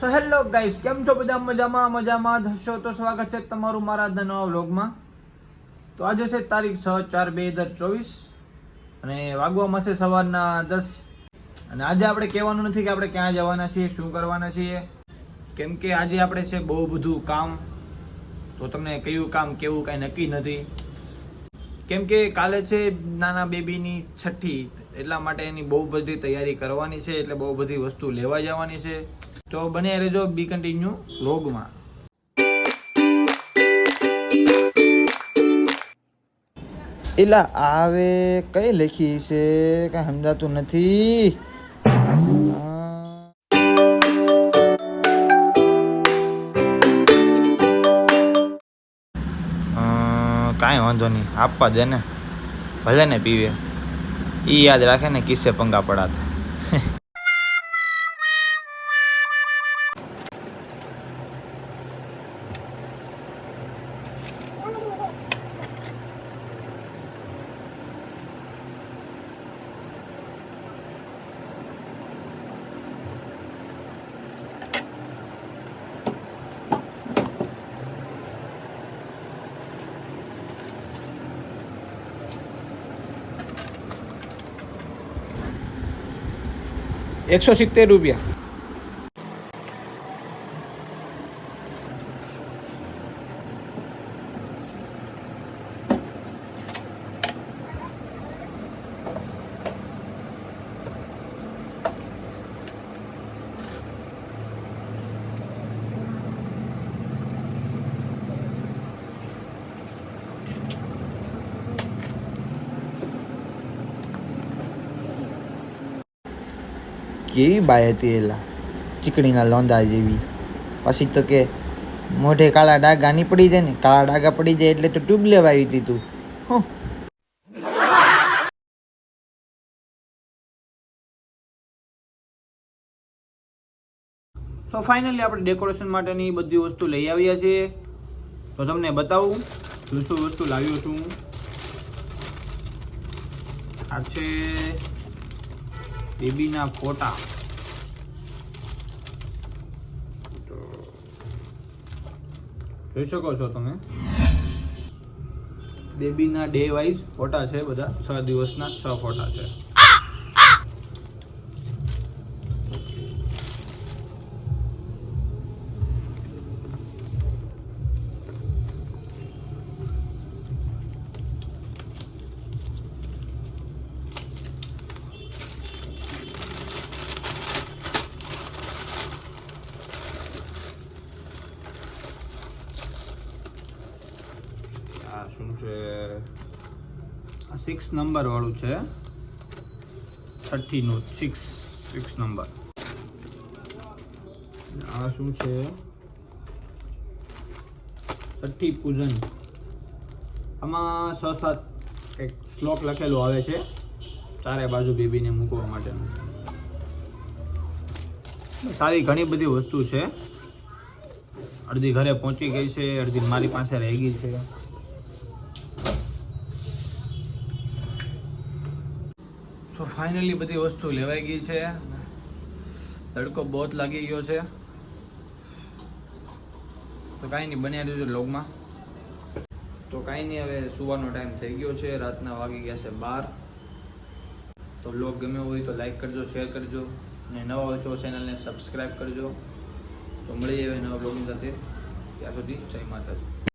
So hello guys કેમ છો બધા? મજામાં મજામાં. હશો તો સ્વાગત છે તમારું મારા આજના નવા વ્લોગમાં. તો આજે છે તારીખ છ ચાર બે હજાર ચોવીસ અને વાગવામાં છે સવારના દસ. અને આજે આપણે કહેવાનું નથી કે આપણે ક્યાં જવાના છીએ, શું કરવાના છીએ. કેમ કે આજે આપણે છે બહુ બધું કામ. તો તમને કયું કામ, કેવું કાંઈ નક્કી નથી. કેમ કે કાલે છે નાના બેબીની છઠ્ઠી, એટલા માટે એની બહુ બધી તૈયારી કરવાની છે, એટલે બહુ બધી વસ્તુ લેવા જવાની છે. તો બને રહેજો બી કન્ટિન્યુ વ્લોગમાં એલા આવે કઈ લખી છે? કઈ સમજાતું નથી. કાંઈ વાંધો નહીં. આપવા દે ને. ભલે ને પીવે. એ યાદ રાખે ને કિસ્સે પંગા પડાતા. એકસો સિત્તેર રૂપિયા. કેવી બાય હતી એલા, ચીકણીના લોંદા જેવી. પછી તો કે મોઢે કાળા ડાઘા ની પડી જાય ને, કાળા ડાઘા પડી જાય એટલે તો ટ્યુબ લેવા આવી હતી તું. હં. સો ફાઇનલી આપણે ડેકોરેશન માટેની બધી વસ્તુ લઈ આવ્યા છીએ તો તમને બતાવું, શું શું વસ્તુ લાવ્યો છું. આ છે બેબીના ફોટા. જોઈ શકો છો તમે? બેબીના ડે વાઇઝ ફોટા છે બધા. છ દિવસના છ ફોટા છે આ શું છે સિક્સ નંબર વાળું છે. છઠ્ઠીનું સિક્સ સિક્સ નંબર આ શું છે? છઠ્ઠી પૂજન. આમાં છ સાત એક શ્લોક લખેલો આવે છે. ચારે બાજુ બેબીને મૂકવા માટેનું. સારી ઘણી બધી વસ્તુ છે. અડધી ઘરે પહોંચી ગઈ છે અડધી મારી પાસે રહી ગઈ છે. સો ફાઇનલી બધી વસ્તુ લેવાઈ ગઈ છે. તડકો બહુ જ લાગી ગયો છે. તો કાંઈ નહીં, બન્યા છે લોગમાં તો કાંઈ નહીં, હવે સુવાનો ટાઈમ થઈ ગયો છે. રાતના વાગી ગયા છે બાર. તો લોગ ગમ્યો હોય તો લાઈક કરજો શેર કરજો. અને નવા હોય તો ચેનલને સબસ્ક્રાઈબ કરજો. તો મળી જાય નવા બ્લોગની સાથે. ત્યાં સુધી જય માતાજી.